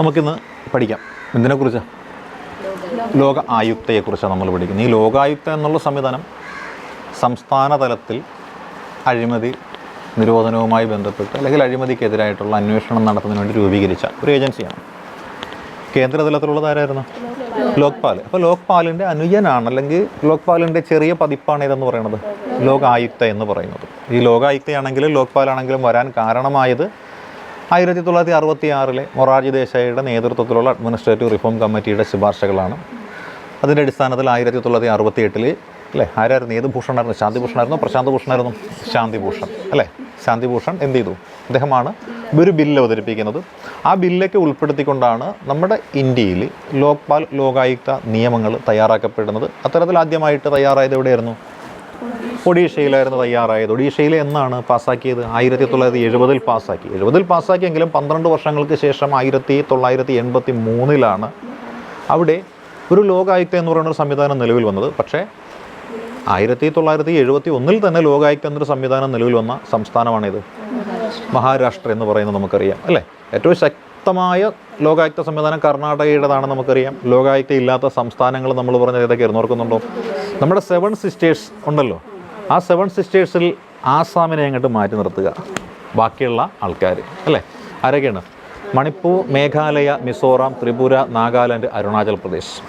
നമുക്കിന്ന് പഠിക്കാം. എന്തിനെക്കുറിച്ചാണ് ലോക ആയുക്തയെക്കുറിച്ചാണ് നമ്മൾ പഠിക്കുന്നത്. ഈ ലോകായുക്ത എന്നുള്ള സംവിധാനം സംസ്ഥാന തലത്തിൽ അഴിമതി നിരോധനവുമായി ബന്ധപ്പെട്ട് അല്ലെങ്കിൽ അഴിമതിക്കെതിരായിട്ടുള്ള അന്വേഷണം നടത്തുന്നതിന് വേണ്ടി രൂപീകരിച്ച ഒരു ഏജൻസിയാണ്. കേന്ദ്ര തലത്തിലുള്ളത് ആരായിരുന്നു? ലോക്പാൽ. അപ്പോൾ ലോക്പാലിന്റെ അനുജനാണ് അല്ലെങ്കിൽ ലോക്പാലിന്റെ ചെറിയ പതിപ്പാണ് ഇതെന്ന് പറയുന്നത്. ലോകായുക്ത എന്ന് പറയുന്നത്. ഈ ലോകായുക്തയാണെങ്കിലും ലോക്പാലാണെങ്കിലും വരാൻ കാരണമായത് ആയിരത്തി തൊള്ളായിരത്തി അറുപത്തി ആറിലെ മൊറാർജി ദേശായിയുടെ നേതൃത്വത്തിലുള്ള അഡ്മിനിസ്ട്രേറ്റീവ് റിഫോം കമ്മിറ്റിയുടെ ശുപാർശകളാണ്. അതിന്റെ അടിസ്ഥാനത്തിൽ ആയിരത്തി തൊള്ളായിരത്തി അറുപത്തി എട്ടിൽ അല്ലേ ആരായിരുന്നു ഏത് ഭൂഷണായിരുന്നു? ശാന്തിഭൂഷണായിരുന്നോ പ്രശാന്ത് ഭൂഷണായിരുന്നു? ശാന്തിഭൂഷൺ അല്ലേ? ശാന്തിഭൂഷൺ എന്ത് ചെയ്തു? അദ്ദേഹമാണ് ഒരു ബില്ല് അവതരിപ്പിക്കുന്നത്. ആ ബില്ലൊക്കെ ഉൾപ്പെടുത്തിക്കൊണ്ടാണ് നമ്മുടെ ഇന്ത്യയിൽ ലോക്പാൽ ലോകായുക്ത നിയമങ്ങൾ തയ്യാറാക്കപ്പെടുന്നത്. അത്തരത്തിൽ ആദ്യമായിട്ട് തയ്യാറായത് എവിടെയായിരുന്നു? ഒഡീഷയിലായിരുന്നു തയ്യാറായത്. ഒഡീഷയിൽ എന്നാണ് പാസ്സാക്കിയത്? ആയിരത്തി തൊള്ളായിരത്തി എഴുപതിൽ പാസ്സാക്കി. എഴുപതിൽ പാസ്സാക്കിയെങ്കിലും പന്ത്രണ്ട് വർഷങ്ങൾക്ക് ശേഷം ആയിരത്തി തൊള്ളായിരത്തി എൺപത്തി മൂന്നിലാണ് അവിടെ ഒരു ലോകായുക്ത എന്ന് പറയുന്ന ഒരു സംവിധാനം നിലവിൽ വന്നത്. പക്ഷേ ആയിരത്തി തൊള്ളായിരത്തി എഴുപത്തി ഒന്നിൽ തന്നെ ലോകായുക്ത എന്നൊരു സംവിധാനം നിലവിൽ വന്ന സംസ്ഥാനമാണിത്. മഹാരാഷ്ട്ര എന്ന് പറയുന്നത് നമുക്കറിയാം അല്ലേ? ഏറ്റവും ശക്തമായ ലോകായുക്ത സംവിധാനം കർണാടകയുടേതാണ് നമുക്കറിയാം. ലോകായുക്ത ഇല്ലാത്ത സംസ്ഥാനങ്ങൾ നമ്മൾ പറഞ്ഞത് ഏതൊക്കെയായിരുന്നു? ഓർക്കുന്നുണ്ടോ? നമ്മുടെ സെവൻ സിസ്റ്റേഴ്സ് ഉണ്ടല്ലോ. ആ സെവൻ സിസ്റ്റേഴ്സിൽ ആസാമിനെ അങ്ങോട്ട് മാറ്റി നിർത്തുക. ബാക്കിയുള്ള ആൾക്കാർ അല്ലേ? ആരൊക്കെയാണ്? മണിപ്പൂർ മേഘാലയ മിസോറാം ത്രിപുര നാഗാലാൻഡ് അരുണാചൽ പ്രദേശ്.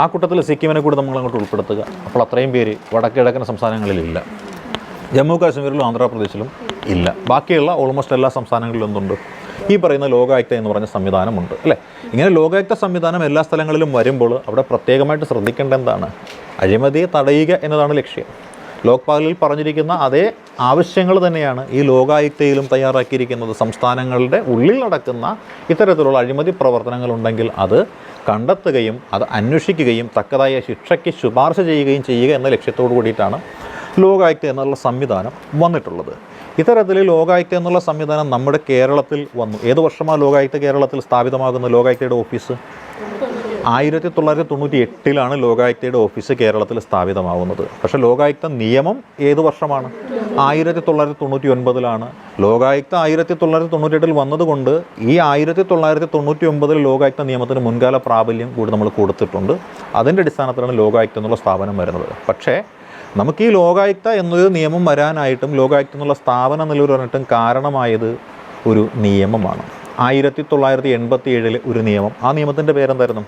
ആ കൂട്ടത്തിൽ സിക്കിമിനെ കൂടി നമ്മൾ അങ്ങോട്ട് ഉൾപ്പെടുത്തുക. അപ്പോൾ അത്രയും പേര് വടക്കിഴക്കൻ സംസ്ഥാനങ്ങളിലില്ല. ജമ്മു കാശ്മീരിലും ആന്ധ്രാപ്രദേശിലും ഇല്ല. ബാക്കിയുള്ള ഓൾമോസ്റ്റ് എല്ലാ സംസ്ഥാനങ്ങളിലും എന്തുണ്ട്? ഈ പറയുന്ന ലോകായുക്ത എന്ന് പറഞ്ഞ സംവിധാനമുണ്ട് അല്ലേ? ഇങ്ങനെ ലോകായുക്ത സംവിധാനം എല്ലാ സ്ഥലങ്ങളിലും വരുമ്പോൾ അവിടെ പ്രത്യേകമായിട്ട് ശ്രദ്ധിക്കേണ്ട എന്താണ്? അഴിമതിയെ തടയുക എന്നതാണ് ലക്ഷ്യം. ലോക്പാലിൽ പറഞ്ഞിരിക്കുന്ന അതേ ആവശ്യങ്ങൾ തന്നെയാണ് ഈ ലോകായുക്തയിലും തയ്യാറാക്കിയിരിക്കുന്നത്. സംസ്ഥാനങ്ങളുടെ ഉള്ളിൽ നടക്കുന്ന ഇത്തരത്തിലുള്ള അഴിമതി പ്രവർത്തനങ്ങളുണ്ടെങ്കിൽ അത് കണ്ടെത്തുകയും അത് അന്വേഷിക്കുകയും തക്കതായ ശിക്ഷയ്ക്ക് ശുപാർശ ചെയ്യുകയും ചെയ്യുക എന്ന ലക്ഷ്യത്തോടു കൂടിയിട്ടാണ് ലോകായുക്ത എന്നുള്ള സംവിധാനം വന്നിട്ടുള്ളത്. ഇത്തരത്തിൽ ലോകായുക്ത എന്നുള്ള സംവിധാനം നമ്മുടെ കേരളത്തിൽ വന്നു. ഏത് വർഷമാണ് ലോകായുക്ത കേരളത്തിൽ സ്ഥാപിതമാകുന്ന ലോകായുക്തയുടെ ഓഫീസ്? ആയിരത്തി തൊള്ളായിരത്തി തൊണ്ണൂറ്റി എട്ടിലാണ് ലോകായുക്തയുടെ ഓഫീസ് കേരളത്തിൽ സ്ഥാപിതമാവുന്നത്. പക്ഷേ ലോകായുക്ത നിയമം ഏത് വർഷമാണ്? ആയിരത്തി തൊള്ളായിരത്തി തൊണ്ണൂറ്റി ഒൻപതിലാണ് ലോകായുക്ത ആയിരത്തി തൊള്ളായിരത്തി തൊണ്ണൂറ്റി എട്ടിൽ വന്നതുകൊണ്ട് ഈ ആയിരത്തി തൊള്ളായിരത്തി തൊണ്ണൂറ്റി ഒമ്പതിൽ ലോകായുക്ത നിയമത്തിന് മുൻകാല പ്രാബല്യം കൂടി നമ്മൾ കൊടുത്തിട്ടുണ്ട്. അതിന്റെ അടിസ്ഥാനത്തിലാണ് ലോകായുക്ത എന്നുള്ള സ്ഥാപനം വരുന്നത്. പക്ഷേ നമുക്ക് ഈ ലോകായുക്ത എന്നൊരു നിയമം വരാനായിട്ടും ലോകായുക്ത എന്നുള്ള സ്ഥാപനം നിലവിൽ വന്നിട്ടും കാരണമായത് ഒരു നിയമമാണ്. ആയിരത്തി തൊള്ളായിരത്തി എൺപത്തി ഏഴിലെ ഒരു നിയമം. ആ നിയമത്തിന്റെ പേരെന്തായിരുന്നു?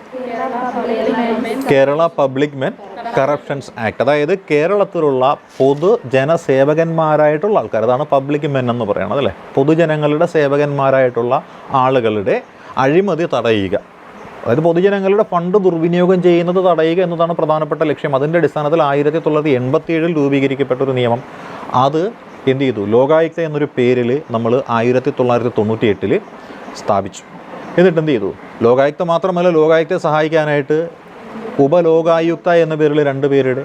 Kerala public men corruptions act അതായത് കേരളത്തിലുള്ള പൊതു ജനസേവകന്മാരായിട്ടുള്ള ആൾക്കാർ. അതാണ് പബ്ലിക് മെൻ എന്ന് പറയുന്നത് അല്ലേ? പൊതുജനങ്ങളുടെ സേവകന്മാരായിട്ടുള്ള ആളുകളുടെ അഴിമതി തടയുക. അതായത് പൊതുജനങ്ങളുടെ ഫണ്ട് ദുർവിനിയോഗം ചെയ്യുന്നത് തടയുക എന്നതാണ് പ്രധാനപ്പെട്ട ലക്ഷ്യം. അതിന്റെ അടിസ്ഥാനത്തിൽ ആയിരത്തി തൊള്ളായിരത്തി എൺപത്തി ഏഴിൽ രൂപീകരിക്കപ്പെട്ട ഒരു നിയമം. അത് എന്ത് ചെയ്തു? ലോകായുക്ത എന്നൊരു പേരിൽ നമ്മൾ ആയിരത്തി തൊള്ളായിരത്തി തൊണ്ണൂറ്റി എട്ടിൽ സ്ഥാപിച്ചു. എന്നിട്ട് എന്ത് ചെയ്തു ലോകായുക്ത മാത്രമല്ല ലോകായുക്തയെ സഹായിക്കാനായിട്ട് ഉപലോകായുക്ത എന്ന പേരിൽ രണ്ട് പേരുടെ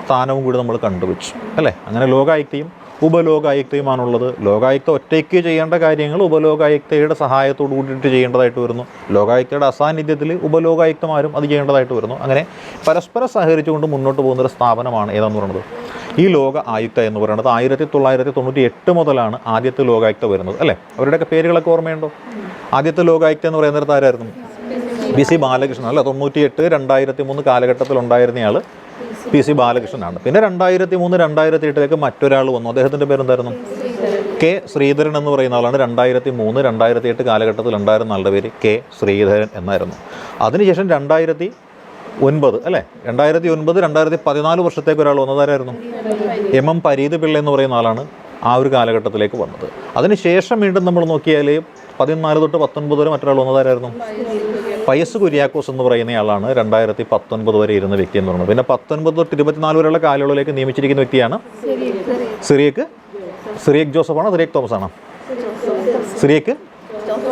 സ്ഥാനവും കൂടി നമ്മൾ കണ്ടുവച്ചു അല്ലേ? അങ്ങനെ ലോകായുക്തയും ഉപലോകായുക്തയുമാണുള്ളത്. ലോകായുക്ത ഒറ്റയ്ക്ക് ചെയ്യേണ്ട കാര്യങ്ങൾ ഉപലോകായുക്തയുടെ സഹായത്തോടു കൂടിയിട്ട് ചെയ്യേണ്ടതായിട്ട് വരുന്നു. ലോകായുക്തയുടെ അസാന്നിധ്യത്തിൽ ഉപലോകായുക്തമാരും അത് ചെയ്യേണ്ടതായിട്ട് വരുന്നു. അങ്ങനെ പരസ്പരം സഹകരിച്ചുകൊണ്ട് മുന്നോട്ട് പോകുന്ന ഒരു സ്ഥാപനമാണ് ഏതാന്ന് പറയുന്നത്? ഈ ലോക ആയുക്ത എന്ന് പറയുന്നത് ആയിരത്തി തൊള്ളായിരത്തി തൊണ്ണൂറ്റി എട്ട് മുതലാണ് ആദ്യത്തെ ലോകായുക്ത വരുന്നത് അല്ലേ? അവരുടെയൊക്കെ പേരുകളൊക്കെ ഓർമ്മയുണ്ടോ? ആദ്യത്തെ ലോകായുക്ത എന്ന് പറയുന്നത് ആരായിരുന്നു? ബി സി ബാലകൃഷ്ണൻ അല്ല തൊണ്ണൂറ്റി എട്ട് രണ്ടായിരത്തി മൂന്ന് കാലഘട്ടത്തിൽ ഉണ്ടായിരുന്നയാൾ പി സി ബാലകൃഷ്ണനാണ്. പിന്നെ രണ്ടായിരത്തി മൂന്ന് രണ്ടായിരത്തി എട്ടിലേക്ക് മറ്റൊരാൾ വന്നു. അദ്ദേഹത്തിന്റെ പേരെന്തായിരുന്നു? കെ ശ്രീധരൻ എന്ന് പറയുന്ന ആളാണ്. രണ്ടായിരത്തി മൂന്ന് രണ്ടായിരത്തി എട്ട് കാലഘട്ടത്തിൽ ഉണ്ടായിരുന്ന ആളുടെ പേര് കെ ശ്രീധരൻ എന്നായിരുന്നു. അതിനുശേഷം രണ്ടായിരത്തി ഒൻപത് അല്ലേ? രണ്ടായിരത്തി ഒൻപത് രണ്ടായിരത്തി പതിനാല് വർഷത്തേക്ക് ഒരാൾ വന്നതാരായിരുന്നു എം എം പരീത് പിള്ള എന്ന് പറയുന്ന ആളാണ് ആ ഒരു കാലഘട്ടത്തിലേക്ക് വന്നത്. അതിനുശേഷം വീണ്ടും നമ്മൾ നോക്കിയാൽ പതിനാല് തൊട്ട് പത്തൊൻപത് വരെ മറ്റൊരാൾ വന്നതാരായിരുന്നു പയസ് കുര്യാക്കോസ് എന്ന് പറയുന്ന ആളാണ് രണ്ടായിരത്തി പത്തൊൻപത് വരെ ഇരുന്ന വ്യക്തി എന്ന് പറയുന്നത്. പിന്നെ പത്തൊൻപത് തൊട്ട് ഇരുപത്തിനാല് വരെയുള്ള കാലയളവിലേക്ക് നിയമിച്ചിരിക്കുന്ന വ്യക്തിയാണ്? സിറിയക്ക്? സിറിയക് ജോസഫാണ്? സിറിയക് തോമസ് ആണ് സിറിയക്ക്?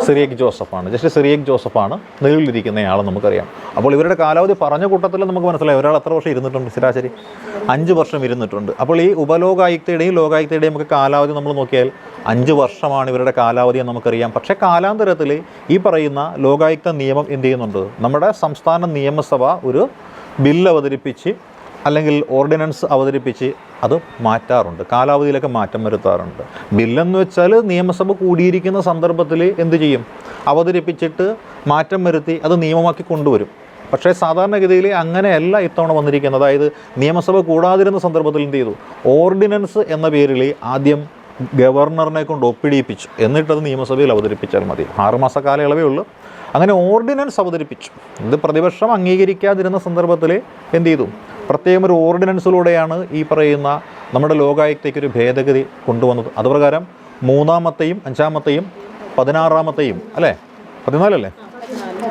സിറിയക് ആണ്. ജസ്റ്റ് സിറിയക് ജോസഫാണ് നിലവിലിരിക്കുന്ന ആൾ നമുക്കറിയാം. അപ്പോൾ ഇവരുടെ കാലാവധി പറഞ്ഞ കൂട്ടത്തിൽ നമുക്ക് മനസ്സിലായി. ഒരാൾ എത്ര വർഷം ഇരുന്നിട്ടുണ്ട് ശരാശരി? അഞ്ച് വർഷം ഇരുന്നിട്ടുണ്ട്. അപ്പോൾ ഈ ഉപലോകായുക്തയുടെയും ലോകായുക്തയുടെയും നമുക്ക് കാലാവധി നമ്മൾ നോക്കിയാൽ അഞ്ച് വർഷമാണ് ഇവരുടെ കാലാവധി എന്ന് നമുക്കറിയാം. പക്ഷേ കാലാന്തരത്തിൽ ഈ പറയുന്ന ലോകായുക്ത നിയമം എന്ത് ചെയ്യുന്നുണ്ട്? നമ്മുടെ സംസ്ഥാന നിയമസഭ ഒരു ബില്ല് അവതരിപ്പിച്ച് അല്ലെങ്കിൽ ഓർഡിനൻസ് അവതരിപ്പിച്ച് അത് മാറ്റാറുണ്ട്. കാലാവധിയിലൊക്കെ മാറ്റം വരുത്താറുണ്ട്. ബില്ലെന്ന് വെച്ചാൽ നിയമസഭ കൂടിയിരിക്കുന്ന സന്ദർഭത്തിൽ എന്ത് ചെയ്യും? അവതരിപ്പിച്ചിട്ട് മാറ്റം വരുത്തി അത് നിയമമാക്കി കൊണ്ടുവരും. പക്ഷേ സാധാരണഗതിയിൽ അങ്ങനെയല്ല ഇത്തവണ വന്നിരിക്കുന്നത്. അതായത് നിയമസഭ കൂടാതിരുന്ന സന്ദർഭത്തിൽ എന്ത് ചെയ്തു? ഓർഡിനൻസ് എന്ന പേരിൽ ആദ്യം ഗവർണറിനെ കൊണ്ട് ഒപ്പിടിയിപ്പിച്ചു. എന്നിട്ടത് നിയമസഭയിൽ അവതരിപ്പിച്ചാൽ മതി. ആറുമാസ കാലയളവേ ഉള്ളൂ. അങ്ങനെ ഓർഡിനൻസ് അവതരിപ്പിച്ചു. ഇത് പ്രതിപക്ഷം അംഗീകരിക്കാതിരുന്ന സന്ദർഭത്തിൽ എന്ത് ചെയ്തു? പ്രത്യേകം ഒരു ഓർഡിനൻസിലൂടെയാണ് ഈ പറയുന്ന നമ്മുടെ ലോകായുക്തയ്ക്ക് ഒരു ഭേദഗതി കൊണ്ടുവന്നത്. അതുപ്രകാരം മൂന്നാമത്തെയും അഞ്ചാമത്തെയും പതിനാറാമത്തെയും അല്ലേ? പതിനാലല്ലേ?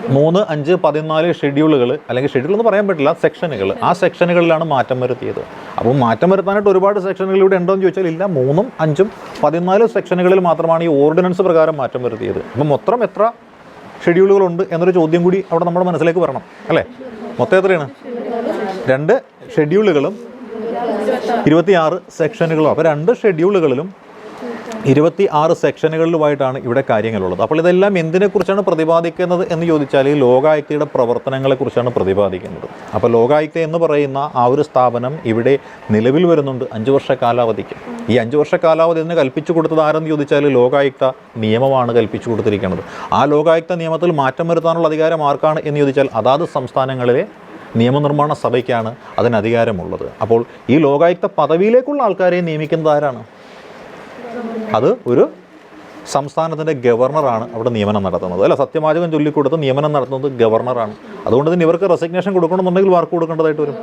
മൂന്ന് അഞ്ച് പതിനാല് ഷെഡ്യൂളുകൾ അല്ലെങ്കിൽ ഷെഡ്യൂൾ എന്ന് പറയാൻ പറ്റില്ല സെക്ഷനുകൾ ആ സെക്ഷനുകളിലാണ് മാറ്റം വരുത്തിയത്. അപ്പോൾ മാറ്റം വരുത്താനായിട്ട് ഒരുപാട് സെക്ഷനുകൾ ഇവിടെ ഉണ്ടോ എന്ന് ചോദിച്ചാൽ ഇല്ല. മൂന്നും അഞ്ചും പതിനാല് സെക്ഷനുകളിൽ മാത്രമാണ് ഈ ഓർഡിനൻസ് പ്രകാരം മാറ്റം വരുത്തിയത്. അപ്പം മൊത്തം എത്ര ഷെഡ്യൂളുകളുണ്ട് എന്നൊരു ചോദ്യം കൂടി അവിടെ നമ്മുടെ മനസ്സിലേക്ക് വരണം. അല്ലേ? മൊത്തം എത്രയാണ്? രണ്ട് ഷെഡ്യൂളുകളും ഇരുപത്തിയാറ് സെക്ഷനുകളും. അപ്പോൾ രണ്ട് ഷെഡ്യൂളുകളിലും ഇരുപത്തി ആറ് സെക്ഷനുകളിലുമായിട്ടാണ് ഇവിടെ കാര്യങ്ങളുള്ളത്. അപ്പോൾ ഇതെല്ലാം എന്തിനെക്കുറിച്ചാണ് പ്രതിപാദിക്കുന്നത് എന്ന് ചോദിച്ചാൽ ഈ ലോകായുക്തയുടെ പ്രവർത്തനങ്ങളെക്കുറിച്ചാണ് പ്രതിപാദിക്കുന്നത്. അപ്പോൾ ലോകായുക്ത എന്ന് പറയുന്ന ആ ഒരു സ്ഥാപനം ഇവിടെ നിലവിൽ വരുന്നുണ്ട് അഞ്ച് വർഷ കാലാവധിക്ക്. ഈ അഞ്ച് വർഷ കാലാവധി ഇതിന് കൽപ്പിച്ചു കൊടുത്തത് ആരെന്ന് ചോദിച്ചാൽ ലോകായുക്ത നിയമമാണ് കൽപ്പിച്ചു കൊടുത്തിരിക്കുന്നത്. ആ ലോകായുക്ത നിയമത്തിൽ മാറ്റം വരുത്താനുള്ള അധികാരം ആർക്കാണ് എന്ന് ചോദിച്ചാൽ അതാത് സംസ്ഥാനങ്ങളിലെ നിയമനിർമ്മാണ സഭയ്ക്കാണ് അതിന് അധികാരമുള്ളത്. അപ്പോൾ ഈ ലോകായുക്ത പദവിയിലേക്കുള്ള ആൾക്കാരെ നിയമിക്കുന്നത് ആരാണ്? അത് ഒരു സംസ്ഥാനത്തിന്റെ ഗവർണറാണ് അവിടെ നിയമനം നടത്തുന്നത്. അല്ല സത്യവാചകം ചൊല്ലിക്കൊടുത്ത് നിയമനം നടത്തുന്നത് ഗവർണറാണ്. അതുകൊണ്ട് തന്നെ ഇവർക്ക് റെസിഗ്നേഷൻ കൊടുക്കണമെന്നുണ്ടെങ്കിൽ വാർക്ക് കൊടുക്കേണ്ടതായിട്ട് വരും.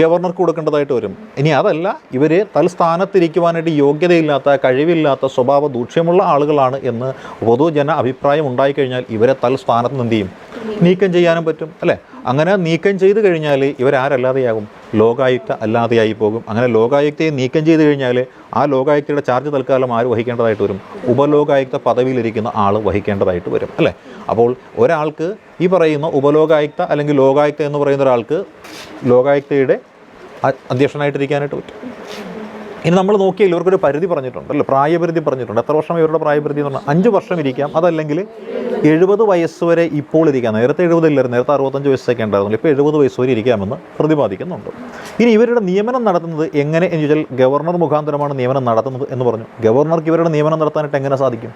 ഗവർണർക്ക് കൊടുക്കേണ്ടതായിട്ട് വരും. ഇനി അതല്ല ഇവർ തൽസ്ഥാനത്തിരിക്കുവാനായിട്ട് യോഗ്യതയില്ലാത്ത കഴിവില്ലാത്ത സ്വഭാവ ദൂഷ്യമുള്ള ആളുകളാണ് എന്ന് പൊതുജന അഭിപ്രായം ഉണ്ടായിക്കഴിഞ്ഞാൽ ഇവരെ തൽസ്ഥാനത്ത് നിന്ന് എന്ത് ചെയ്യും? നീക്കം ചെയ്യാനും പറ്റും അല്ലേ? അങ്ങനെ നീക്കം ചെയ്ത് കഴിഞ്ഞാൽ ഇവരാരല്ലാതെയാകും. ലോകായുക്ത അല്ലാതെയായി പോകും. അങ്ങനെ ലോകായുക്തയെ നീക്കം ചെയ്ത് കഴിഞ്ഞാൽ ആ ലോകായുക്തയുടെ ചാർജ് തൽക്കാലം ആര് വഹിക്കേണ്ടതായിട്ട് വരും? ഉപലോകായുക്ത പദവിയിലിരിക്കുന്ന ആൾ വഹിക്കേണ്ടതായിട്ട് വരും അല്ലേ? അപ്പോൾ ഒരാൾക്ക് ഈ പറയുന്ന ഉപലോകായുക്ത അല്ലെങ്കിൽ ലോകായുക്ത എന്ന് പറയുന്ന ഒരാൾക്ക് ലോകായുക്തയുടെ അധ്യക്ഷനായിട്ടിരിക്കാനായിട്ട് പറ്റും. ഇനി നമ്മൾ നോക്കിയാൽ ഇവർക്കൊരു പരിധി പറഞ്ഞിട്ടുണ്ട് അല്ലേ? പ്രായപരിധി പറഞ്ഞിട്ടുണ്ട്. എത്ര വർഷം ഇവരുടെ പ്രായപരിധി എന്ന് പറഞ്ഞാൽ അഞ്ച് വർഷം ഇരിക്കാം. അതല്ലെങ്കിൽ എഴുപത് വയസ്സ് വരെ ഇപ്പോൾ ഇരിക്കാം നേരത്തെ എഴുപതില്ലായിരുന്നു നേരത്തെ അറുപത്തഞ്ച് വയസ്സൊക്കെ ഉണ്ടായിരുന്നു. ഇപ്പോൾ എഴുപത് വയസ്സ് വരെ ഇരിക്കാമെന്ന് പ്രതിപാദിക്കുന്നുണ്ട്. ഇനി ഇവരുടെ നിയമനം നടത്തുന്നത് എങ്ങനെ എന്ന് ചോദിച്ചാൽ ഗവർണർ മുഖാന്തരമാണ് നിയമനം നടത്തുന്നത് എന്ന് പറഞ്ഞു. ഗവർണർക്ക് ഇവരുടെ നിയമനം നടത്താനായിട്ട് എങ്ങനെ സാധിക്കും?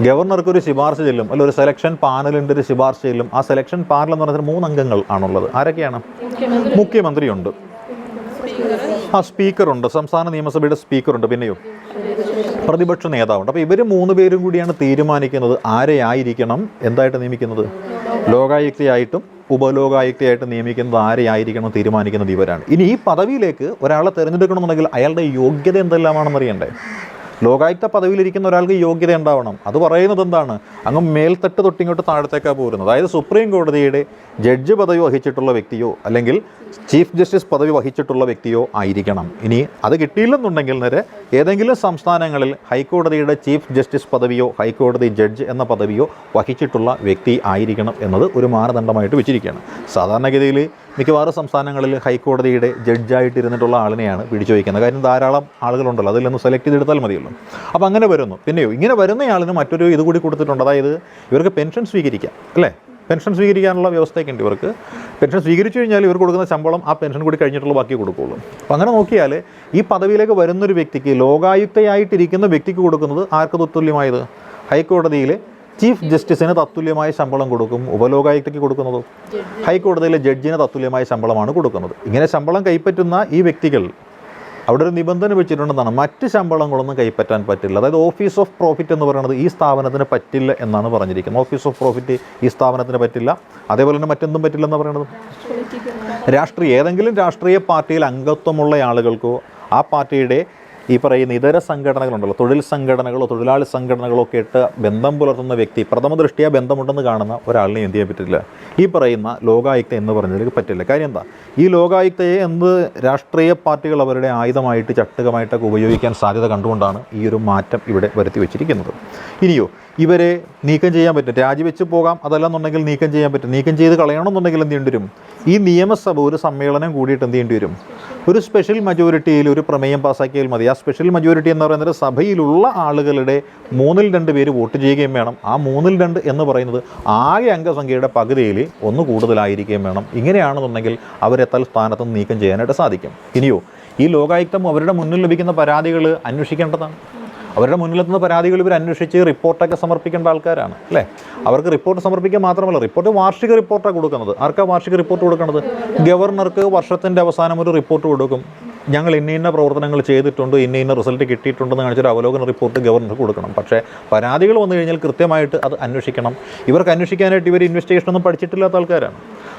ഗവർണർക്ക് ഒരു ശുപാർശ ചെല്ലും അല്ല ഒരു സെലക്ഷൻ പാനലുണ്ട് ഒരു ശുപാർശ ചെല്ലും. ആ സെലക്ഷൻ പാനൽ എന്ന് പറഞ്ഞാൽ മൂന്ന് അംഗങ്ങൾ ആണുള്ളത്. ആരൊക്കെയാണ്? മുഖ്യമന്ത്രിയുണ്ട്. ആ സ്പീക്കറുണ്ട്. സംസ്ഥാന നിയമസഭയുടെ സ്പീക്കറുണ്ട്. പിന്നെയോ? പ്രതിപക്ഷ നേതാവുണ്ട്. അപ്പോൾ ഇവർ മൂന്ന് പേരും കൂടിയാണ് തീരുമാനിക്കുന്നത് ആരെയായിരിക്കണം എന്തായിട്ട് നിയമിക്കുന്നത്? ലോകായുക്തയായിട്ടും ഉപലോകായുക്തയായിട്ട് നിയമിക്കുന്നത് ആരെയായിരിക്കണം തീരുമാനിക്കുന്നത് ഇവരാണ്. ഇനി ഈ പദവിയിലേക്ക് ഒരാളെ തിരഞ്ഞെടുക്കണമെന്നുണ്ടെങ്കിൽ അയാളുടെ യോഗ്യത എന്തെല്ലാമാണെന്ന് അറിയണ്ടേ ലോകായുക്ത പദവിയിലിരിക്കുന്ന ഒരാൾക്ക് യോഗ്യത ഉണ്ടാവണം. അത് പറയുന്നത് എന്താണ്? അങ്ങ് മേൽത്തട്ട് തൊട്ടിങ്ങോട്ട് താഴത്തേക്കാണ് പോരുന്നത്. അതായത് സുപ്രീം കോടതിയുടെ ജഡ്ജ് പദവി വഹിച്ചിട്ടുള്ള വ്യക്തിയോ അല്ലെങ്കിൽ ചീഫ് ജസ്റ്റിസ് പദവി വഹിച്ചിട്ടുള്ള വ്യക്തിയോ ആയിരിക്കണം. ഇനി അത് കിട്ടിയില്ലെന്നുണ്ടെങ്കിൽ നേരെ ഏതെങ്കിലും സംസ്ഥാനങ്ങളിൽ ഹൈക്കോടതിയുടെ ചീഫ് ജസ്റ്റിസ് പദവിയോ ഹൈക്കോടതി ജഡ്ജ് എന്ന പദവിയോ വഹിച്ചിട്ടുള്ള വ്യക്തി ആയിരിക്കണം എന്നത് ഒരു മാനദണ്ഡമായിട്ട് വെച്ചിരിക്കുകയാണ്. സാധാരണഗതിയിൽ മിക്കവാറും സംസ്ഥാനങ്ങളിൽ ഹൈക്കോടതിയുടെ ജഡ്ജായിട്ട് ഇരുന്നിട്ടുള്ള ആളിനെയാണ് പിടിച്ചു വയ്ക്കുന്നത് കാര്യം ധാരാളം ആളുകളുണ്ടല്ലോ അതിൽ സെലക്ട് ചെയ്തെടുത്താൽ മതിയല്ലോ. അപ്പോൾ അങ്ങനെ വരുന്നു. പിന്നെയോ ഇങ്ങനെ വരുന്നയാളിന് മറ്റൊരു ഇത് കൂടി കൊടുത്തിട്ടുണ്ട്. അതായത് ഇവർക്ക് പെൻഷൻ സ്വീകരിക്കാം അല്ലേ? പെൻഷൻ സ്വീകരിക്കാനുള്ള വ്യവസ്ഥയൊക്കെ ഉണ്ട് ഇവർക്ക്. പെൻഷൻ സ്വീകരിച്ചു കഴിഞ്ഞാൽ ഇവർ കൊടുക്കുന്ന ശമ്പളം ആ പെൻഷൻ കൂടി കഴിഞ്ഞിട്ടുള്ള ബാക്കി കൊടുക്കുകയുള്ളൂ അപ്പോൾ അങ്ങനെ നോക്കിയാൽ ഈ പദവിയിലേക്ക് വരുന്നൊരു വ്യക്തിക്ക് ലോകായുക്തയായിട്ടിരിക്കുന്ന വ്യക്തിക്ക് കൊടുക്കുന്നത് ആർക്ക് തുല്യമായത് ഹൈക്കോടതിയിലെ ചീഫ് ജസ്റ്റിസിന് തത്തുല്യമായ ശമ്പളം കൊടുക്കും ഉപലോകായുക്തയ്ക്ക് കൊടുക്കുന്നത്. ഹൈക്കോടതിയിലെ ജഡ്ജിന് തത്തുല്യമായ ശമ്പളമാണ് കൊടുക്കുന്നത്. ഇങ്ങനെ ശമ്പളം കൈപ്പറ്റുന്ന ഈ വ്യക്തികൾ അവിടെ ഒരു നിബന്ധന വെച്ചിട്ടുണ്ടെന്നാണ്. മറ്റ് ശമ്പളങ്ങളൊന്നും കൈപ്പറ്റാൻ പറ്റില്ല. അതായത് ഓഫീസ് ഓഫ് പ്രോഫിറ്റ് എന്ന് പറയുന്നത് ഈ സ്ഥാപനത്തിന് പറ്റില്ല എന്നാണ് പറഞ്ഞിരിക്കുന്നത്. ഓഫീസ് ഓഫ് പ്രോഫിറ്റ് ഈ സ്ഥാപനത്തിന് പറ്റില്ല. അതേപോലെ തന്നെ മറ്റെന്തും പറ്റില്ല എന്ന് പറയുന്നത്? രാഷ്ട്രീയ ഏതെങ്കിലും രാഷ്ട്രീയ പാർട്ടിയിൽ അംഗത്വമുള്ള ആളുകൾക്കോ ആ പാർട്ടിയുടെ ഈ പറയുന്ന ഇതര സംഘടനകളുണ്ടല്ലോ. തൊഴിൽ സംഘടനകളോ തൊഴിലാളി സംഘടനകളോ ഒക്കെ ഇട്ട് ബന്ധം പുലർത്തുന്ന വ്യക്തി പ്രഥമ ദൃഷ്ടിയാ ബന്ധമുണ്ടെന്ന് കാണുന്ന ഒരാളിനെ എന്ത് ചെയ്യാൻ പറ്റില്ല? ഈ പറയുന്ന ലോകായുക്ത എന്ന് പറഞ്ഞതിലേക്ക് പറ്റില്ല. കാര്യം എന്താ? ഈ ലോകായുക്തയെ എന്ത് രാഷ്ട്രീയ പാർട്ടികൾ അവരുടെ ആയുധമായിട്ട് ചട്ടുകമായിട്ടൊക്കെ ഉപയോഗിക്കാൻ സാധ്യത കണ്ടുകൊണ്ടാണ് ഈ ഒരു മാറ്റം ഇവിടെ വരുത്തി വെച്ചിരിക്കുന്നത്. ഇനിയോ ഇവരെ നീക്കം ചെയ്യാൻ പറ്റും. രാജിവെച്ച് പോകാം അതല്ലെന്നുണ്ടെങ്കിൽ നീക്കം ചെയ്യാൻ പറ്റും. നീക്കം ചെയ്ത് കളയണമെന്നുണ്ടെങ്കിൽ എന്ത് ചെയ്യേണ്ടി വരും? ഈ നിയമസഭ ഒരു സമ്മേളനം കൂടിയിട്ട് എന്ത് ചെയ്യേണ്ടി വരും? ഒരു സ്പെഷ്യൽ മജോറിറ്റിയിൽ ഒരു പ്രമേയം പാസ്സാക്കിയാൽ മതി. ആ സ്പെഷ്യൽ മജോറിറ്റി എന്ന് പറയുന്നത് സഭയിലുള്ള ആളുകളുടെ മൂന്നിൽ രണ്ട് പേര് വോട്ട് ചെയ്യുകയും വേണം. ആ മൂന്നിൽ രണ്ട് എന്ന് പറയുന്നത് ആകെ അംഗസംഖ്യയുടെ പകുതിയിൽ ഒന്ന് കൂടുതലായിരിക്കുകയും വേണം. ഇങ്ങനെയാണെന്നുണ്ടെങ്കിൽ അവരെ തൽസ്ഥാനത്ത് നീക്കം ചെയ്യാനായിട്ട് സാധിക്കും. ഇനിയോ ഈ ലോകായുക്തം അവരുടെ മുന്നിൽ ലഭിക്കുന്ന പരാതികൾ അന്വേഷിക്കേണ്ടതാണ്. അവരുടെ മുന്നിലെത്തുന്ന പരാതികൾ ഇവർ അന്വേഷിച്ച് റിപ്പോർട്ടൊക്കെ സമർപ്പിക്കേണ്ട ആൾക്കാരാണ് അല്ലേ? അവർക്ക് റിപ്പോർട്ട് സമർപ്പിക്കാൻ മാത്രമല്ല റിപ്പോർട്ട് വാർഷിക റിപ്പോർട്ടാണ് കൊടുക്കുന്നത്. ആർക്കാ വാർഷിക റിപ്പോർട്ട് കൊടുക്കുന്നത് ഗവർണർക്ക് വർഷത്തിന്റെ അവസാനം ഒരു റിപ്പോർട്ട് കൊടുക്കും. ഞങ്ങൾ ഇന്ന ഇന്ന പ്രവർത്തനങ്ങൾ ചെയ്തിട്ടുണ്ട് ഇന്ന ഇന്ന റിസൾട്ട് കിട്ടിയിട്ടുണ്ടെന്ന് കാണിച്ചൊരു അവലോകന റിപ്പോർട്ട് ഗവർണർക്ക് കൊടുക്കണം. പക്ഷേ പരാതികൾ വന്നു കഴിഞ്ഞാൽ കൃത്യമായിട്ട് അത് അന്വേഷിക്കണം. ഇവർക്ക് അന്വേഷിക്കാനായിട്ട് ഇവർ ഇൻവെസ്റ്റിഗേഷൻ ഒന്നും പഠിച്ചിട്ടില്ലാത്ത ആൾക്കാരാണ്.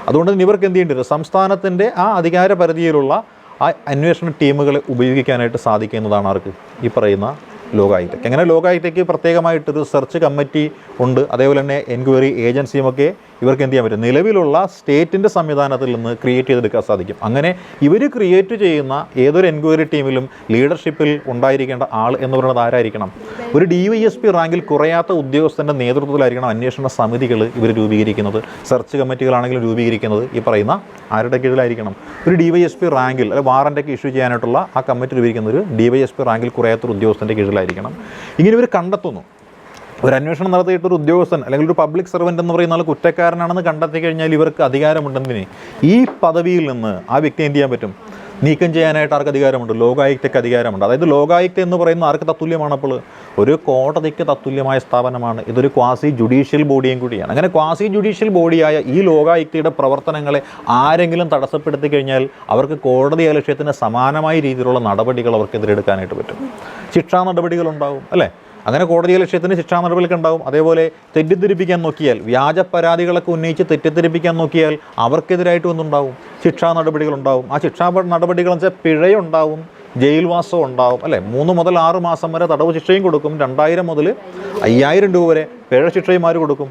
അതുകൊണ്ട് തന്നെ ഇവർക്ക് എന്ത് ചെയ്യേണ്ടി വരും സംസ്ഥാനത്തിന്റെ ആ അധികാര പരിധിയിലുള്ള ആ അന്വേഷണ ടീമുകളെ ഉപയോഗിക്കാനായിട്ട് സാധിക്കുന്നതാണ് ആർക്ക്? ഈ പറയുന്ന ലോകായുക്തയ്ക്ക് അങ്ങനെ ലോക ലോകായുക്തയ്ക്ക് പ്രത്യേകമായിട്ടൊരു സെർച്ച് കമ്മിറ്റി ഉണ്ട്. അതേപോലെ തന്നെ എൻക്വയറി ഏജൻസിയുമൊക്കെ ഇവർക്ക് എന്ത് ചെയ്യാൻ പറ്റും? നിലവിലുള്ള സ്റ്റേറ്റിന്റെ സംവിധാനത്തിൽ നിന്ന് ക്രിയേറ്റ് ചെയ്തെടുക്കാൻ സാധിക്കും. അങ്ങനെ ഇവർ ക്രിയേറ്റ് ചെയ്യുന്ന ഏതൊരു എൻക്വയറി ടീമിലും ലീഡർഷിപ്പിൽ ഉണ്ടായിരിക്കേണ്ട ആൾ എന്ന് പറയുന്നത് ആരായിരിക്കണം? ഒരു ഡി വൈ എസ് പി റാങ്കിൽ കുറയാത്ത ഉദ്യോഗസ്ഥന്റെ നേതൃത്വത്തിലായിരിക്കണം അന്വേഷണ സമിതികൾ ഇവർ രൂപീകരിക്കുന്നത്. സെർച്ച് കമ്മിറ്റികളാണെങ്കിലും രൂപീകരിക്കുന്നത് ഈ പറയുന്ന ആരുടെ കീഴിലായിരിക്കണം? ഒരു ഡി വൈ എസ് പി റാങ്കിൽ അല്ലെങ്കിൽ വാറന്റൊക്കെ ഇഷ്യൂ ചെയ്യാനായിട്ടുള്ള ആ കമ്മിറ്റി രൂപീകരിക്കുന്ന ഒരു ഡി വൈ എസ് പി റാങ്കിൽ കുറയാത്ത ഉദ്യോഗസ്ഥന്റെ കീഴിലായിരിക്കണം. ഇങ്ങനെ ഇവർ കണ്ടെത്തുന്നു. ഒരു അന്വേഷണം നടത്തിയിട്ട് ഒരു ഉദ്യോഗസ്ഥൻ അല്ലെങ്കിൽ ഒരു പബ്ലിക് സർവന്റ് എന്ന് പറയുന്ന ആൾ കുറ്റക്കാരനാണെന്ന് കണ്ടെത്തി കഴിഞ്ഞാൽ ഇവർക്ക് അധികാരമുണ്ടെന്നതിന് ഈ പദവിയിൽ നിന്ന് ആ വ്യക്തി എന്ത് ചെയ്യാൻ പറ്റും? നീക്കം ചെയ്യാനായിട്ട് ആർക്ക് അധികാരമുണ്ട്? ലോകായുക്തയ്ക്ക് അധികാരമുണ്ട്. അതായത് ലോകായുക്ത എന്ന് പറയുന്ന ആർക്ക് തത്തുല്യമാണ് അപ്പോൾ? ഒരു കോടതിക്ക് തത്തുല്യമായ സ്ഥാപനമാണ്. ഇതൊരു ക്വാസി ജുഡീഷ്യൽ ബോഡിയും കൂടിയാണ്. അങ്ങനെ ക്വാസി ജുഡീഷ്യൽ ബോഡിയായ ഈ ലോകായുക്തയുടെ പ്രവർത്തനങ്ങളെ ആരെങ്കിലും തടസ്സപ്പെടുത്തി കഴിഞ്ഞാൽ അവർക്ക് കോടതി അലക്ഷ്യത്തിന് സമാനമായ രീതിയിലുള്ള നടപടികൾ അവർക്കെതിരെടുക്കാനായിട്ട് പറ്റും. ശിക്ഷാ നടപടികളുണ്ടാവും അല്ലേ? അങ്ങനെ കോടതി ലക്ഷ്യത്തിന് ശിക്ഷാ നടപടികളൊക്കെ ഉണ്ടാവും അതേപോലെ തെറ്റിദ്ധരിപ്പിക്കാൻ നോക്കിയാൽ വ്യാജ പരാതികളൊക്കെ ഉന്നയിച്ച് തെറ്റിദ്ധരിപ്പിക്കാൻ നോക്കിയാൽ അവർക്കെതിരായിട്ട് ഒന്നുണ്ടാവും ശിക്ഷാ നടപടികളുണ്ടാവും ആ ശിക്ഷാ നടപടികൾ വെച്ചാൽ പിഴയുണ്ടാവും ജയിൽവാസം ഉണ്ടാവും അല്ലേ? മൂന്ന് മുതൽ ആറ് മാസം വരെ തടവ് ശിക്ഷയും കൊടുക്കും. രണ്ടായിരം മുതൽ അയ്യായിരം രൂപ വരെ പിഴ ശിക്ഷയും ആര് കൊടുക്കും?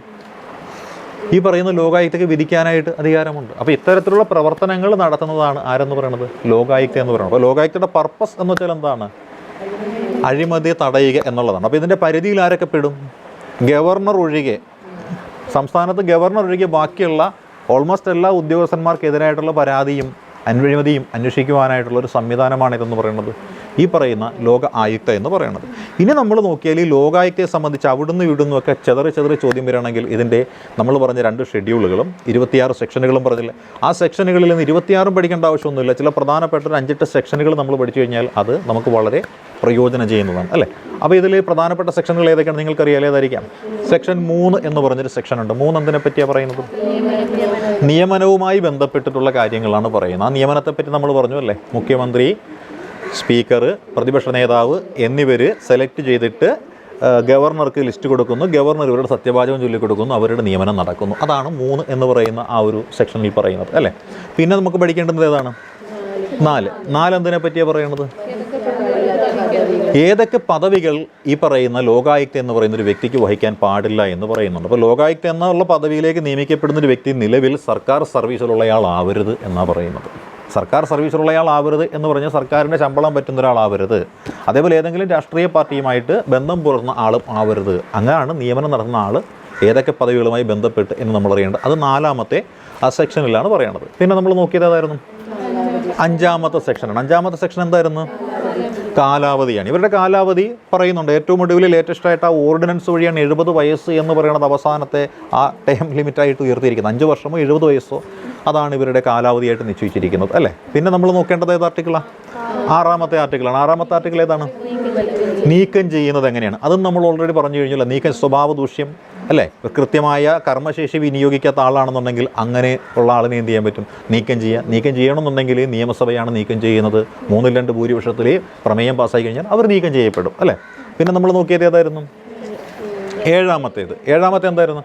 ഈ പറയുന്ന ലോകായുക്തയ്ക്ക് വിധിക്കാനായിട്ട് അധികാരമുണ്ട്. അപ്പോൾ ഇത്തരത്തിലുള്ള പ്രവർത്തനങ്ങൾ നടത്തുന്നതാണ് ആരെന്ന് പറയുന്നത് ലോകായുക്ത എന്ന് പറയുന്നത് അപ്പോൾ ലോകായുക്തയുടെ പർപ്പസ് എന്ന് വെച്ചാൽ എന്താണ്? അഴിമതി തടയുക എന്നുള്ളതാണ്. അപ്പോൾ ഇതിന്റെ പരിധിയിൽ ആരൊക്കെ പെടും? ഗവർണർ ഒഴികെ. സംസ്ഥാനത്ത് ഗവർണർ ഒഴികെ ബാക്കിയുള്ള ഓൾമോസ്റ്റ് എല്ലാ ഉദ്യോഗസ്ഥന്മാർക്കെതിരായിട്ടുള്ള പരാതിയും അനുഴിമതിയും അന്വേഷിക്കുവാനായിട്ടുള്ള ഒരു സംവിധാനമാണ് ഇതെന്ന് പറയുന്നത്. ഈ പറയുന്ന ലോക ആയുക്ത എന്ന് പറയുന്നത് ഇനി നമ്മൾ നോക്കിയാൽ ഈ ലോകായുക്തയെ സംബന്ധിച്ച് അവിടുന്ന് ഇവിടുന്നും ഒക്കെ ചെതറി ചെതറി ചോദ്യം വരികയാണെങ്കിൽ ഇതിന്റെ നമ്മൾ പറഞ്ഞ രണ്ട് ഷെഡ്യൂളുകളും ഇരുപത്തിയാറ് സെക്ഷനുകളും പറഞ്ഞില്ല. ആ സെക്ഷനുകളിൽ നിന്ന് ഇരുപത്തിയാറും പഠിക്കേണ്ട ആവശ്യമൊന്നുമില്ല. ചില പ്രധാനപ്പെട്ട ഒരു അഞ്ചെട്ട് സെക്ഷനുകൾ നമ്മൾ പഠിച്ചു കഴിഞ്ഞാൽ അത് നമുക്ക് വളരെ പ്രയോജനം ചെയ്യുന്നതാണ് അല്ലേ? അപ്പോൾ ഇതിൽ പ്രധാനപ്പെട്ട സെക്ഷനുകൾ ഏതൊക്കെയാണ് നിങ്ങൾക്കറിയാം ഏതായിരിക്കാം സെക്ഷൻ മൂന്ന് എന്ന് പറഞ്ഞൊരു സെക്ഷൻ ഉണ്ട് മൂന്ന് എന്തിനെ പറ്റിയാണ് പറയുന്നത്? നിയമനവുമായി ബന്ധപ്പെട്ടിട്ടുള്ള കാര്യങ്ങളാണ് പറയുന്നത്. ആ നിയമനത്തെപ്പറ്റി നമ്മൾ പറഞ്ഞു അല്ലേ? മുഖ്യമന്ത്രി സ്പീക്കർ പ്രതിപക്ഷ നേതാവ് എന്നിവർ സെലക്ട് ചെയ്തിട്ട് ഗവർണർക്ക് ലിസ്റ്റ് കൊടുക്കുന്നു. ഗവർണർ ഇവരുടെ സത്യവാചകം ചൊല്ലിക്കൊടുക്കുന്നു അവരുടെ നിയമനം നടക്കുന്നു. അതാണ് മൂന്ന് എന്ന് പറയുന്ന ആ ഒരു സെക്ഷനിൽ പറയുന്നത് അല്ലേ? പിന്നെ നമുക്ക് പഠിക്കേണ്ടത് ഏതാണ്? നാല്. നാല് എന്തിനെ പറ്റിയാണ് പറയുന്നത് ഏതൊക്കെ പദവികൾ ഈ പറയുന്ന ലോകായുക്ത എന്ന് പറയുന്ന ഒരു വ്യക്തിക്ക് വഹിക്കാൻ പാടില്ല എന്ന് പറയുന്നുണ്ട്. അപ്പോൾ ലോകായുക്ത എന്നുള്ള പദവിയിലേക്ക് നിയമിക്കപ്പെടുന്ന ഒരു വ്യക്തി നിലവിൽ സർക്കാർ സർവീസിലുള്ളയാളാവരുത് എന്നാണ് പറയുന്നത്. സർക്കാർ സർവീസിലുള്ള സർവീസിലുള്ളയാളാവരുത് എന്ന് പറഞ്ഞ് സർക്കാരിന്റെ ശമ്പളം പറ്റുന്ന ഒരാളാവരുത് അതേപോലെ ഏതെങ്കിലും രാഷ്ട്രീയ പാർട്ടിയുമായിട്ട് ബന്ധം പുലർത്തുന്ന ആളും ആവരുത്. അങ്ങനെയാണ് നിയമനം നടത്തുന്ന ആൾ ഏതൊക്കെ പദവികളുമായി ബന്ധപ്പെട്ട് എന്ന് നമ്മൾ അറിയേണ്ടത്. അത് നാലാമത്തെ ആ സെക്ഷനിലാണ് പറയണത് പിന്നെ നമ്മൾ നോക്കിയത് ഏതായിരുന്നു? അഞ്ചാമത്തെ സെക്ഷനാണ്. അഞ്ചാമത്തെ സെക്ഷൻ എന്തായിരുന്നു? കാലാവധിയാണ്. ഇവരുടെ കാലാവധി പറയുന്നുണ്ട്. ഏറ്റവും ഒടുവിൽ ലേറ്റസ്റ്റ് ആയിട്ട് ആ ഓർഡിനൻസ് വഴിയാണ് എഴുപത് വയസ്സ് എന്ന് പറയുന്നത് അവസാനത്തെ ആ ടൈം ലിമിറ്റായിട്ട് ഉയർത്തിയിരിക്കുന്നത്. അഞ്ച് വർഷമോ എഴുപത് വയസ്സോ അതാണ് ഇവരുടെ കാലാവധിയായിട്ട് നിശ്ചയിച്ചിരിക്കുന്നത് അല്ലേ? പിന്നെ നമ്മൾ നോക്കേണ്ടത് ഏത് ആർട്ടിക്കിളാണ് ആറാമത്തെ ആർട്ടിക്കിളാണ് ആറാമത്തെ ആർട്ടിക്കിൾ ഏതാണ്? നീക്കം ചെയ്യുന്നത് എങ്ങനെയാണ്? അതും നമ്മൾ ഓൾറെഡി പറഞ്ഞു കഴിഞ്ഞല്ലോ നീക്കം സ്വഭാവ ദൂഷ്യം അല്ലേ? കൃത്യമായ കർമ്മശേഷി വിനിയോഗിക്കാത്ത ആളാണെന്നുണ്ടെങ്കിൽ അങ്ങനെ ഉള്ള ആളിനെ എന്ത് ചെയ്യാൻ പറ്റും? നീക്കം ചെയ്യാം നീക്കം ചെയ്യണമെന്നുണ്ടെങ്കിൽ നിയമസഭയാണ് നീക്കം ചെയ്യുന്നത്. മൂന്നിൽ രണ്ട് ഭൂരിപക്ഷത്തിൽ പ്രമേയം പാസ്സായി കഴിഞ്ഞാൽ അവർ നീക്കം ചെയ്യപ്പെടും അല്ലേ? പിന്നെ നമ്മൾ നോക്കിയത് ഏതായിരുന്നു? ഏഴാമത്തേത്. ഏഴാമത്തെ എന്തായിരുന്നു?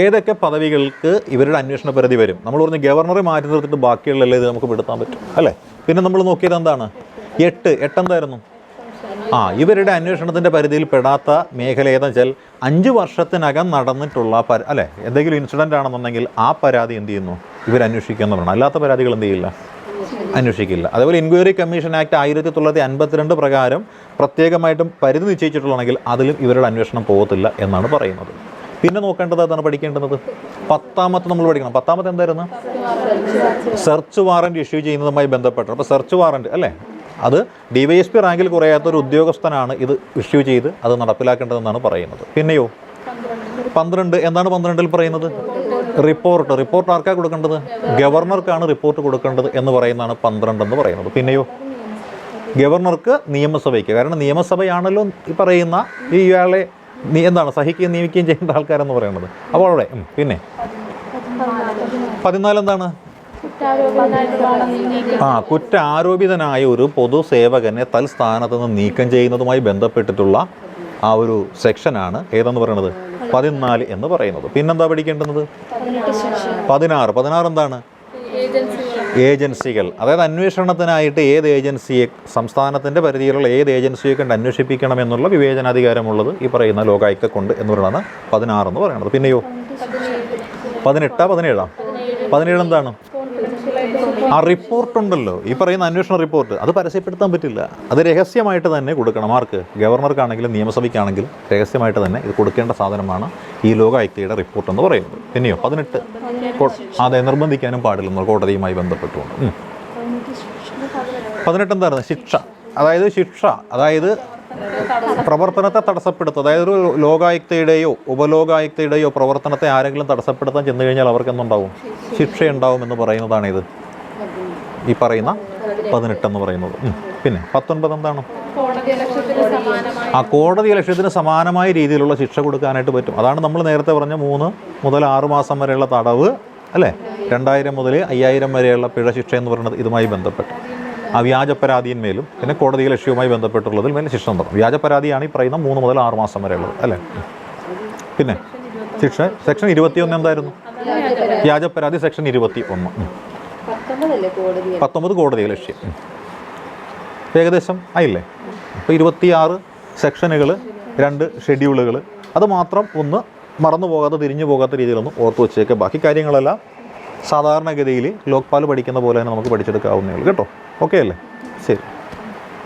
ഏതൊക്കെ പദവികൾക്ക് ഇവരുടെ അന്വേഷണ പരിധി വരും? നമ്മൾ പറഞ്ഞ ഗവർണറെ മാറ്റി നിർത്തിയിട്ട് ബാക്കിയുള്ളല്ലേ ഇത് നമുക്ക് പെടുത്താൻ പറ്റും അല്ലേ? പിന്നെ നമ്മൾ നോക്കിയത് എന്താണ്? എട്ട് എട്ടെന്തായിരുന്നു ആ ഇവരുടെ അന്വേഷണത്തിന്റെ പരിധിയിൽ പെടാത്ത മേഖല ഏതെന്ന് വെച്ചാൽ അഞ്ച് വർഷത്തിനകം നടന്നിട്ടുള്ള പര അല്ലേ? എന്തെങ്കിലും ഇൻസിഡന്റ് ആണെന്നുണ്ടെങ്കിൽ ആ പരാതി എന്ത് ചെയ്യുന്നു? ഇവർ അന്വേഷിക്കുന്നവരാണ്. അല്ലാത്ത പരാതികൾ എന്ത് ചെയ്യില്ല? അന്വേഷിക്കില്ല. അതേപോലെ എൻക്വയറി കമ്മീഷൻ ആക്ട് ആയിരത്തി തൊള്ളായിരത്തി അൻപത്തിരണ്ട് പ്രകാരം പ്രത്യേകമായിട്ടും പരിധി നിശ്ചയിച്ചിട്ടുള്ളതാണെങ്കിൽ അതിലും ഇവരുടെ അന്വേഷണം പോകത്തില്ല എന്നാണ് പറയുന്നത്. പിന്നെ നോക്കേണ്ടത് അതാണ് പഠിക്കേണ്ടത്. പത്താമത്തെ നമ്മൾ പഠിക്കണം. പത്താമത്തെ എന്തായിരുന്നു? സെർച്ച് വാറന്റ് ഇഷ്യൂ ചെയ്യുന്നതുമായി ബന്ധപ്പെട്ട്. അപ്പോൾ സെർച്ച് വാറന്റ് അല്ലേ? അത് ഡി വൈ എസ് പി റാങ്കിൽ കുറയാത്ത ഒരു ഉദ്യോഗസ്ഥനാണ് ഇത് ഇഷ്യൂ ചെയ്ത് അത് നടപ്പിലാക്കേണ്ടതെന്നാണ് പറയുന്നത്. പിന്നെയോ? പന്ത്രണ്ട്. എന്താണ് പന്ത്രണ്ടിൽ പറയുന്നത്? റിപ്പോർട്ട് റിപ്പോർട്ട് ആർക്കാ കൊടുക്കേണ്ടത്? ഗവർണർക്കാണ് റിപ്പോർട്ട് കൊടുക്കേണ്ടത് എന്ന് പറയുന്നതാണ് പന്ത്രണ്ട് എന്ന് പറയുന്നത്. പിന്നെയോ? ഗവർണർക്ക് നിയമസഭയ്ക്ക്. കാരണം നിയമസഭയാണല്ലോ ഈ പറയുന്ന ഈ ഇയാളെ എന്താണ് സഹിക്കുകയും നിയമിക്കുകയും ചെയ്യേണ്ട ആൾക്കാരെന്ന് പറയുന്നത്. അപ്പോൾ അവിടെ പിന്നെ? പതിനാല് എന്താണ് ആ കുറ്റാരോപിതനായ ഒരു പൊതുസേവകനെ തൽസ്ഥാനത്ത് നിന്ന് നീക്കം ചെയ്യുന്നതുമായി ബന്ധപ്പെട്ടിട്ടുള്ള ആ ഒരു സെക്ഷനാണ് ഏതെന്ന് പറയുന്നത് പതിനാല് എന്ന് പറയുന്നത്. പിന്നെന്താ പഠിക്കേണ്ടുന്നത്? പതിനാറ്. പതിനാറ് എന്താണ്? ഏജൻസികൾ. അതായത് അന്വേഷണത്തിനായിട്ട് ഏത് ഏജൻസിയെ സംസ്ഥാനത്തിന്റെ പരിധിയിലുള്ള ഏത് ഏജൻസിയെ കണ്ട് അന്വേഷിപ്പിക്കണം എന്നുള്ള വിവേചനാധികാരമുള്ളത് ഈ പറയുന്ന ലോകായുക്തക്കുണ്ട് എന്ന് പറയുന്നതാണ് പതിനാറ് എന്ന് പറയുന്നത് പിന്നെയോ? പതിനെട്ടാ പതിനേഴാ? പതിനേഴ് എന്താണ്? ആ റിപ്പോർട്ട് ഉണ്ടല്ലോ. ഈ പറയുന്ന അന്വേഷണ റിപ്പോർട്ട് അത് പരസ്യപ്പെടുത്താൻ പറ്റില്ല. അത് രഹസ്യമായിട്ട് തന്നെ കൊടുക്കണം. ആർക്ക് ഗവർണർക്കാണെങ്കിലും നിയമസഭയ്ക്കാണെങ്കിലും രഹസ്യമായിട്ട് തന്നെ ഇത് കൊടുക്കേണ്ട സാധനമാണ് ഈ ലോകായുക്തയുടെ റിപ്പോർട്ട് എന്ന് പറയുന്നത്. പിന്നെയോ? പതിനെട്ട്. അതെ നിർബന്ധിക്കാനും പാടില്ലെന്ന് കോടതിയുമായി ബന്ധപ്പെട്ടുകൊണ്ട്. പതിനെട്ട് എന്തായിരുന്നു? ശിക്ഷ. അതായത് ശിക്ഷ. അതായത് പ്രവർത്തനത്തെ തടസ്സപ്പെടുത്തുക. അതായത് ഒരു ലോകായുക്തയുടെയോ ഉപലോകായുക്തയുടെയോ പ്രവർത്തനത്തെ ആരെങ്കിലും തടസ്സപ്പെടുത്താൻ ചെന്നു കഴിഞ്ഞാൽ അവർക്ക് എന്തുണ്ടാവും ശിക്ഷയുണ്ടാവും എന്ന് പറയുന്നതാണ് ഇത് ഈ പറയുന്ന പതിനെട്ട് എന്ന് പറയുന്നത്. പിന്നെ പത്തൊൻപത് എന്താണ് ആ കോടതി ലക്ഷ്യത്തിന് സമാനമായ രീതിയിലുള്ള ശിക്ഷ കൊടുക്കാനായിട്ട് പറ്റും. അതാണ് നമ്മൾ നേരത്തെ പറഞ്ഞ മൂന്ന് മുതൽ ആറ് മാസം വരെയുള്ള തടവ് അല്ലേ? രണ്ടായിരം മുതൽ അയ്യായിരം വരെയുള്ള പിഴ ശിക്ഷ എന്ന് പറയുന്നത് ഇതുമായി ബന്ധപ്പെട്ട്. ആ വ്യാജ പിന്നെ കോടതി ലക്ഷ്യവുമായി ബന്ധപ്പെട്ടുള്ളതിൽ മേലെ ശിക്ഷ നടത്തും വ്യാജ പരാതിയാണ് ഈ പറയുന്ന മൂന്ന് മുതൽ ആറ് മാസം വരെയുള്ളത് അല്ലേ? പിന്നെ ശിക്ഷ സെക്ഷൻ ഇരുപത്തിയൊന്ന് എന്തായിരുന്നു? വ്യാജ പരാതി സെക്ഷൻ ഇരുപത്തി ഒന്ന് പത്തൊമ്പത് കോടതി ലക്ഷ്യം. ഏകദേശം ആയില്ലേ? അപ്പോൾ ഇരുപത്തിയാറ് സെക്ഷനുകൾ രണ്ട് ഷെഡ്യൂളുകൾ അത് മാത്രം ഒന്ന് മറന്നു പോകാതെ തിരിഞ്ഞു പോകാത്ത രീതിയിലൊന്ന് ഓർത്ത് വെച്ചേക്കുക ബാക്കി കാര്യങ്ങളെല്ലാം സാധാരണഗതിയിൽ ലോക്പാൽ പഠിക്കുന്ന പോലെ തന്നെ നമുക്ക് പഠിച്ചെടുക്കാവുന്നേ ഉള്ളൂ. കേട്ടോ? ഓക്കെ അല്ലേ? ശരി.